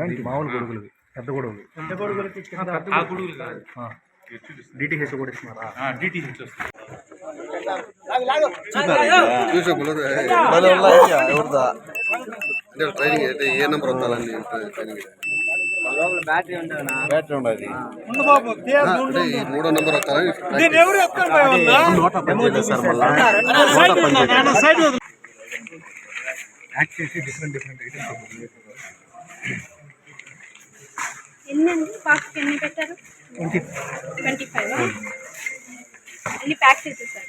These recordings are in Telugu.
ఏంటి మామూలు గొడుగులు పెద్ద గొడుగులు. పెద్ద గొడుగులకి డిటిహెచ్ కూడా ఇస్తున్నారా? డిటిహెచ్ ఎవరిదా? అంటే ట్రైనింగ్ అయితే ఏ నెంబర్ వస్తాలని ట్రైనింగ్ బ్యాటరీ ఉండదు. అంటే ఈ మూడో నెంబర్ వస్తారని యాక్ట్ చేసి డిఫరెంట్ డిఫరెంట్ ఐటమ్స్ ఎన్ని అండి బాక్స్ ఎన్ని పెట్టారు? Twenty five? ఎన్ని ప్యాక్ చేసేసారు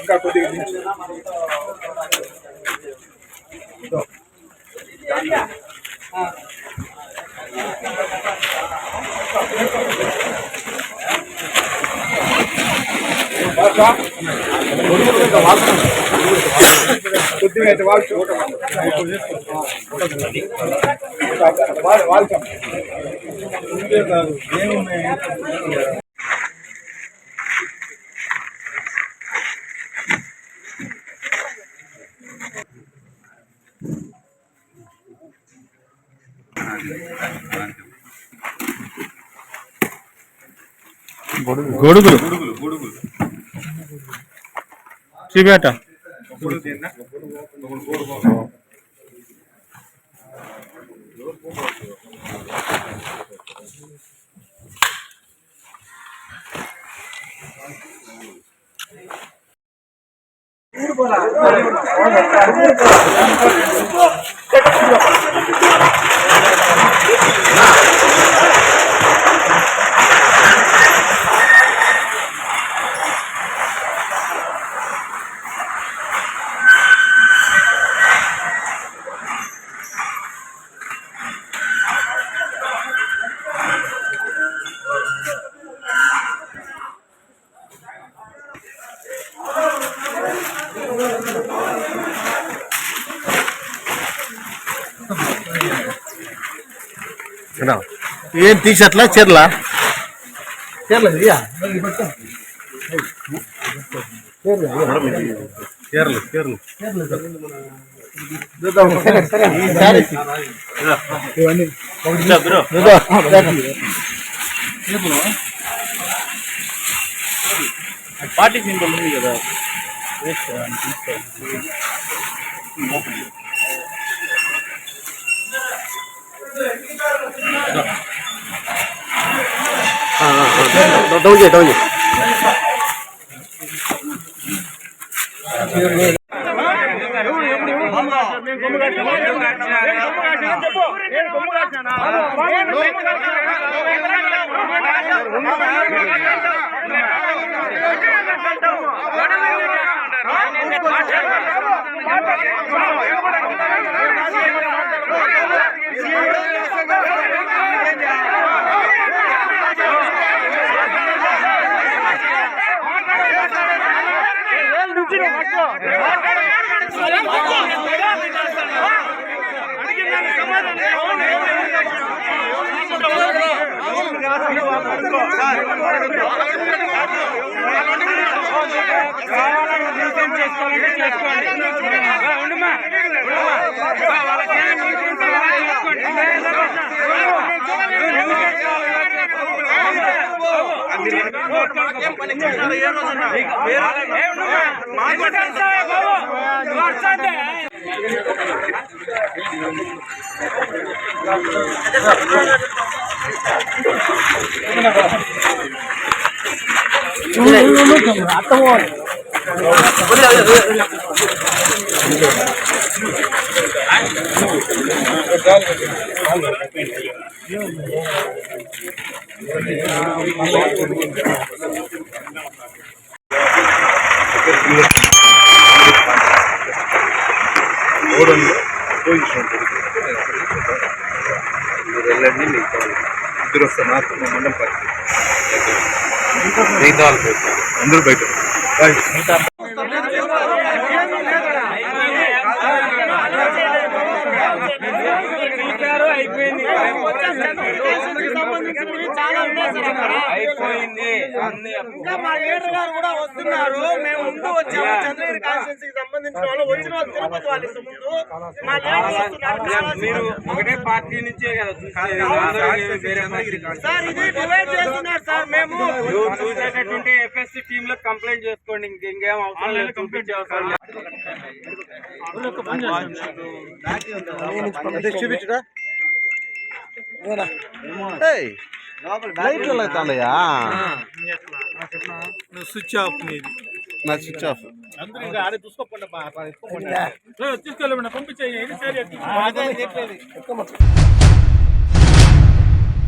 ఇంకా కొద్దిగా వాడుతున్నాను గొడుగులు గుడుగులు గుడుగులు చూపేట கொடுத்து என்ன? உங்களுக்கு ஒரு போகும் போலாம். ఏం టీ షర్ట్లా చీరలా చీరలు చీరలు. పార్టీ సింబల్ ఉంది కదా. డౌన్ చేయి డౌన్ చేయి. కావాలని చేసుకోవాలంటే చేసుకోండి. మాట్లాడుతున్నా మీరు వెళ్ళండి మీకు ఇద్దరు వస్తారు నాకు మా మండలం పరిస్థితి మిగతా వాళ్ళు పెట్టారు అందరూ బయట అయిపోయింది. అన్ని ఇంకా మా లీడర్ గారు కూడా వస్తున్నారు. మేము ముందు వచ్చాము. చంద్రగిరి కాన్స్టిట్యూన్సీకి సంబంధించిన వాళ్ళు వచ్చిన వాళ్ళు తిరుపతి వాళ్ళు ముందు మా లీడర్ వస్తున్నారు. మీరు ఒకటే పార్టీ నుంచే కదా. సార్. ఇది డివైడ్ చేస్తున్నారు సార్ మేము. నువ్వు చూసేటట్టుంటే ఎఫ్ఎస్సి టీమ్లో కంప్లైంట్ చేసుకోండి. ఇంక ఇంకేం అవసరం లేదు. కంప్లీట్ చూపించుడా లైట్లు అవుతాయా స్విచ్ ఆఫ్ నా స్విచ్ ఆఫ్. అందరూ ఇంకా ఆడే చూసుకోకుండా పంపించేయి